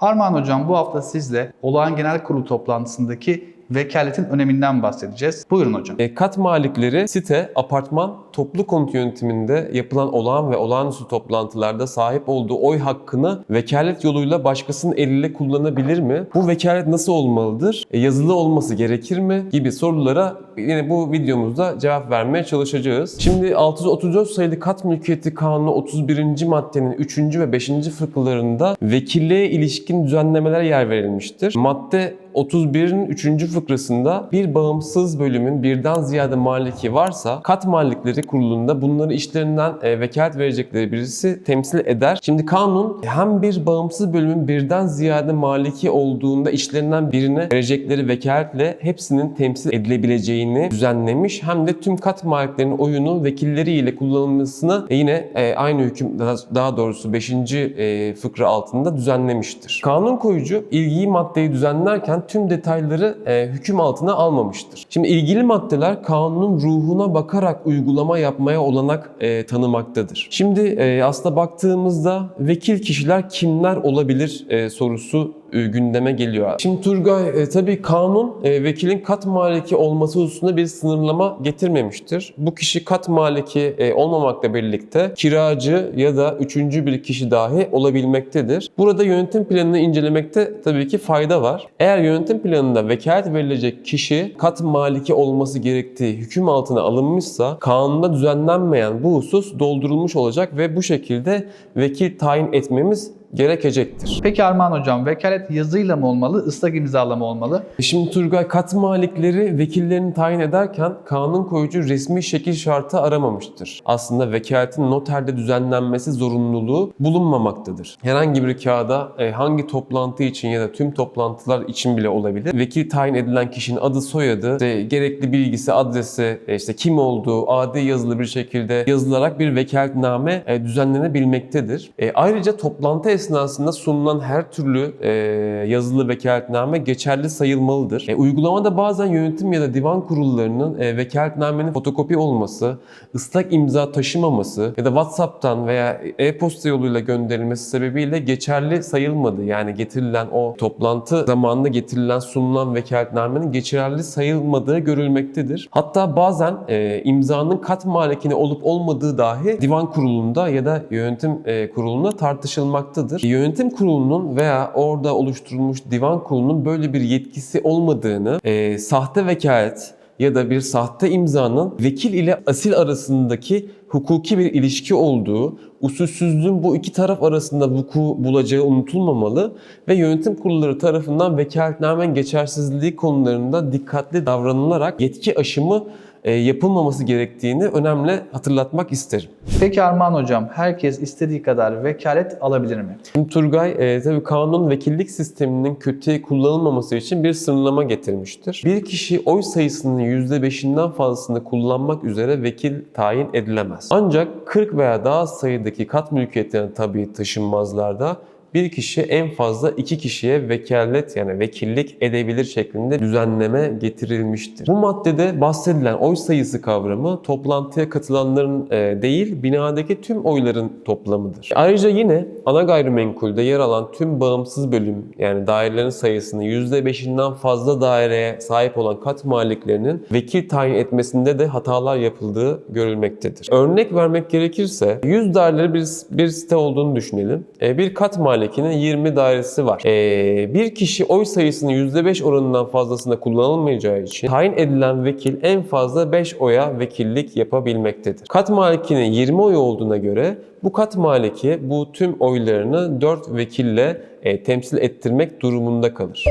Armağan Hocam bu hafta sizle olağan genel kurulu toplantısındaki vekaletin öneminden bahsedeceğiz. Buyurun hocam. E, kat malikleri site, apartman, toplu konut yönetiminde yapılan olağan ve olağanüstü toplantılarda sahip olduğu oy hakkını vekalet yoluyla başkasının eliyle kullanabilir mi? Bu vekalet nasıl olmalıdır? E, yazılı olması gerekir mi? Gibi sorulara yine bu videomuzda cevap vermeye çalışacağız. Şimdi 634 sayılı kat mülkiyeti kanunu 31. maddenin 3. ve 5. fıkralarında vekilliğe ilişkin düzenlemelere yer verilmiştir. Madde 31'in 3. fıkrasında bir bağımsız bölümün birden ziyade maliki varsa kat malikleri kurulunda bunları işlerinden e, vekalet verecekleri birisi temsil eder. Şimdi kanun hem bir bağımsız bölümün birden ziyade maliki olduğunda işlerinden birine verecekleri vekaletle hepsinin temsil edilebileceğini düzenlemiş. Hem de tüm kat maliklerinin oyunu vekilleriyle kullanılmasını e, yine e, aynı hüküm daha- doğrusu 5. e, fıkra altında düzenlemiştir. Kanun koyucu ilgili maddeyi düzenlerken tüm detayları e, hüküm altına almamıştır. Şimdi ilgili maddeler kanunun ruhuna bakarak uygulama yapmaya olanak e, tanımaktadır. Şimdi e, aslında baktığımızda vekil kişiler kimler olabilir e, sorusu gündeme geliyor. Şimdi Turgay e, tabii kanun e, vekilin kat maliki olması hususunda bir sınırlama getirmemiştir. Bu kişi kat maliki e, olmamakla birlikte kiracı ya da üçüncü bir kişi dahi olabilmektedir. Burada yönetim planını incelemekte tabii ki fayda var. Eğer yönetim planında vekalet verilecek kişi kat maliki olması gerektiği hüküm altına alınmışsa kanunda düzenlenmeyen bu husus doldurulmuş olacak ve bu şekilde vekil tayin etmemiz gerekecektir. Peki Armağan Hocam vekalet yazıyla mı olmalı, ıslak imzala mı olmalı? Şimdi Turgay kat malikleri vekillerini tayin ederken kanun koyucu resmi şekil şartı aramamıştır. Aslında vekaletin noterde düzenlenmesi zorunluluğu bulunmamaktadır. Herhangi bir kağıda e, hangi toplantı için ya da tüm toplantılar için bile olabilir. Vekil tayin edilen kişinin adı, soyadı, işte gerekli bilgisi, adresi, e, işte kim olduğu adi yazılı bir şekilde yazılarak bir vekaletname e, düzenlenebilmektedir. E, ayrıca toplantı esnasında sunulan her türlü e, yazılı vekaletname geçerli sayılmalıdır. E, uygulamada bazen yönetim ya da divan kurullarının e, vekaletnamenin fotokopi olması, ıslak imza taşımaması ya da WhatsApp'tan veya e-posta yoluyla gönderilmesi sebebiyle geçerli sayılmadı. Yani getirilen o toplantı zamanında getirilen sunulan vekaletnamenin geçerli sayılmadığı görülmektedir. Hatta bazen e, imzanın kat malikine olup olmadığı dahi divan kurulunda ya da yönetim e, kurulunda tartışılmaktadır. Yönetim kurulunun veya orada oluşturulmuş divan kurulunun böyle bir yetkisi olmadığını, e, sahte vekalet ya da bir sahte imzanın vekil ile asil arasındaki hukuki bir ilişki olduğu, usulsüzlüğün bu iki taraf arasında vuku bulacağı unutulmamalı ve yönetim kurulları tarafından vekaletnamen geçersizliği konularında dikkatli davranılarak yetki aşımı yapılmaması gerektiğini önemli hatırlatmak isterim. Peki Armağan Hocam herkes istediği kadar vekalet alabilir mi? Şimdi Turgay e, tabii kanun vekillik sisteminin kötüye kullanılmaması için bir sınırlama getirmiştir. Bir kişi oy sayısının %5'inden fazlasını kullanmak üzere vekil tayin edilemez. Ancak 40 veya daha sayıdaki kat mülkiyetlerine tabi taşınmazlarda bir kişi en fazla iki kişiye vekalet yani vekillik edebilir şeklinde düzenleme getirilmiştir. Bu maddede bahsedilen oy sayısı kavramı toplantıya katılanların e, değil binadaki tüm oyların toplamıdır. Ayrıca yine ana gayrimenkulde yer alan tüm bağımsız bölüm yani dairelerin sayısının %5'inden fazla daireye sahip olan kat maliklerinin vekil tayin etmesinde de hatalar yapıldığı görülmektedir. Örnek vermek gerekirse 100 daireleri bir, bir site olduğunu düşünelim. E, bir kat malikinin 20 dairesi var. E, bir kişi oy sayısının %5 oranından fazlasında kullanılmayacağı için tayin edilen vekil en fazla 5 oya vekillik yapabilmektedir. Kat malikinin 20 oy olduğuna göre bu kat maliki bu tüm oylarını 4 vekille e, temsil ettirmek durumunda kalır.